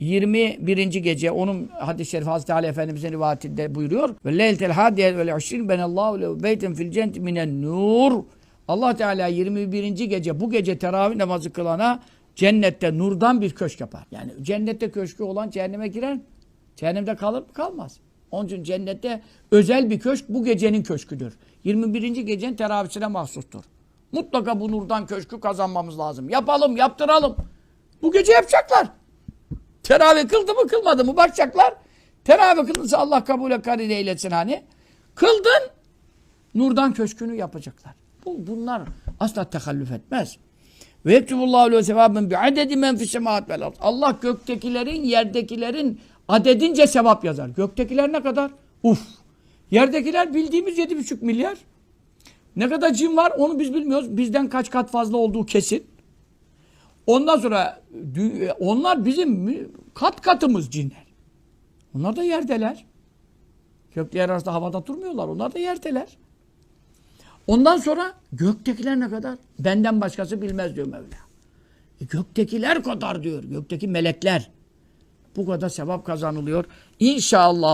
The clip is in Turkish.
21. gece onun hadis-i şerif Hazreti Ali Efendimizin rivayetinde buyuruyor. Ve leyletel hadiye vel işrin benallahu lehu beyten fil cenneti minen nur. Allah Teala 21. gece bu gece teravih namazı kılana cennette nurdan bir köşk yapar. Yani cennette köşkü olan cehenneme girer? Cehennemde kalır mı? Kalmaz. Onun için cennette özel bir köşk bu gecenin köşküdür. 21. gecenin teravihisine mahsustur. Mutlaka bu nurdan köşkü kazanmamız lazım. Yapalım, yaptıralım. Bu gece yapacaklar. Teravih kıldı mı kılmadı mı bakacaklar. Teravih kıldıysa Allah kabule karin eylesin hani. Kıldın nurdan köşkünü yapacaklar. Bu, bunlar asla tekallüf etmez. Ve yektubullahu lehu sevaben bi adedi men fis semaat vel. Allah göktekilerin, yerdekilerin adedince sevap yazar. Göktekiler ne kadar? Uf. Yerdekiler bildiğimiz yedi buçuk milyar. Ne kadar cin var onu biz bilmiyoruz. Bizden kaç kat fazla olduğu kesin. Ondan sonra dü- onlar bizim kat katımız cinler. Onlar da yerdeler. Gökler arasında havada durmuyorlar. Onlar da yerdeler. Ondan sonra göktekiler ne kadar? Benden başkası bilmez diyor Mevla. E, göktekiler kadar diyor. Gökteki melekler. Bu kadar sevap kazanılıyor. İnşallah